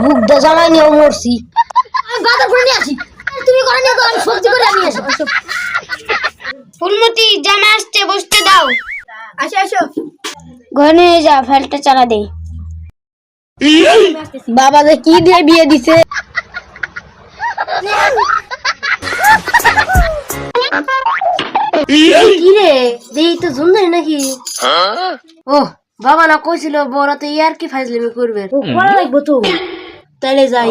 বুক দা জামাই নিয়ে মরছি নিয়ে আসি। তুমি করে নিয়ে আমি সবজি করে নিয়ে আসি। ফুলমতি জামা আসছে বসতে দাও। আসো আসো। ঘরে নিয়ে যা ফেলটা চালা দে। বাবা যে কি দিয়ে বিয়ে দিছে? কি রে? দেই তো জুমদাই নাকি? ও বাবা না কইছিল বড় তো ইয়ার কি ফাইজলামি করবে? ও করা লাগবো তো। তাইলে যাই।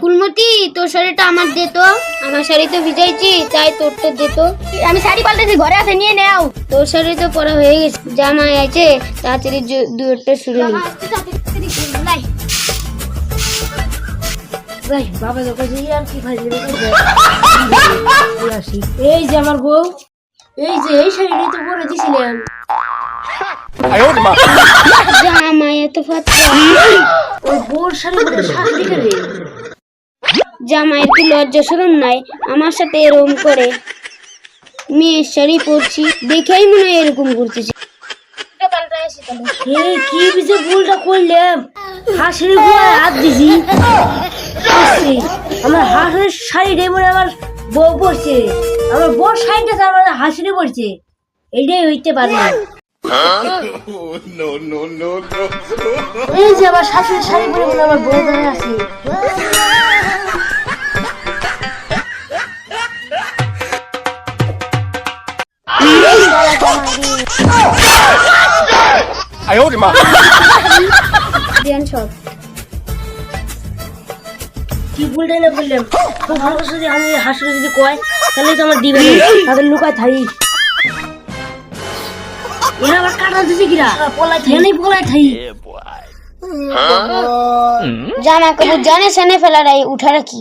ফুলমতি তোর শাড়িটা আমার দে তো। আমার শাড়ি তো ভিজাইছি তাই তোরটা দে তো। আমি শাড়ি পাল্টেছি ঘরে আছে নিয়ে নাও। তোর শাড়ি তো পরা হয়ে গেছে জামাই আছে তাড়াতাড়ি দুয়োটা শুরু নি বাবা কি ফাইজলামি করবে এই যে আমার বউ এই যে এই শাড়িটা তো পরে দিছিলেন শাড়ি শাড়ি জামাইয়ের লজ্জা শরম নাই, আমার সাথে এরকম করে। মেয়ের শাড়ি পরছি, দেখেই মনে হয় এরকম করতেছে। কি ভুলটা করলাম। হাঁসের হাত দিছি। আমার হাঁসের শাড়িটা মনে আমার বউ পড়ছে আমার বউ শাড়িটা তো আমার হাঁসিরে পড়ছে এইটাই হইতে পারে এই যে আমার শাশুড়ির শাড়ি পরে আমার বউ দাঁড়িয়ে আছে। কি ভুলটাই না বললাম? তো ভালো যদি আমি হাঁসিরে যদি কয় তাহলে তো আমার দিবে না। তাদের লুকায় থাই এরা আবার কাটা দিছে কিরা? নাই পলাই থাই। জামা কাপড় জানে সেনে ফেলা রাই উঠা রাখি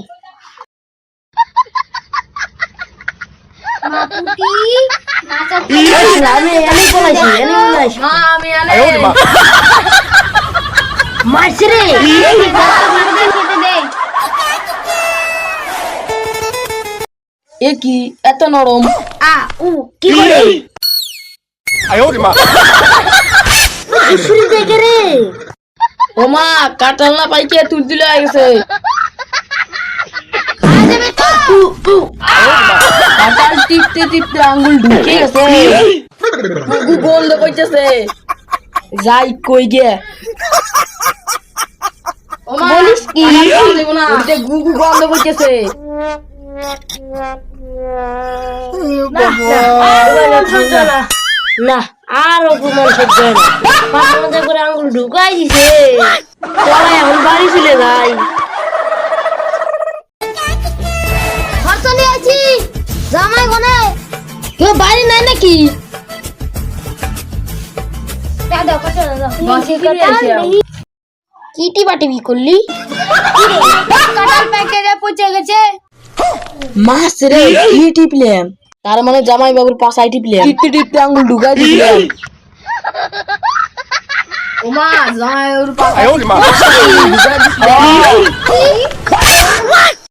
মারছে রে এ কি? এত নরম। আ উ কি করে শুরু থেকে রে? ও মা কাটাল না পাইকে তুল দিলে গেছে। কাটাল টিপতে টিপতে আঙ্গুল ঢুকে গেছে। গুগু বন্ধ করতেছে যাই কই গে। বলিস কি? গুগু বন্ধ করতেছে না আর অপমান সহ্য হয় না। পাঁচ মধ্যে করে আঙ্গুল ঢুকাই দিছে। চলে এখন বাড়ি চলে যাই। জামাই কেউ বাড়ি নাই নাকি। কিটি বাটিবি করলি? কাটাল প্যাকেটে পচে গেছে। মাছ রে কি টিপলাম তার মানে জামাই বাবুর পাঁচ আইটি প্লেয়ার টিপতে টিপতে আঙ্গুল ঢুকাই দিলাম ওমা জামাই বাবুর পাশ দিছিলাম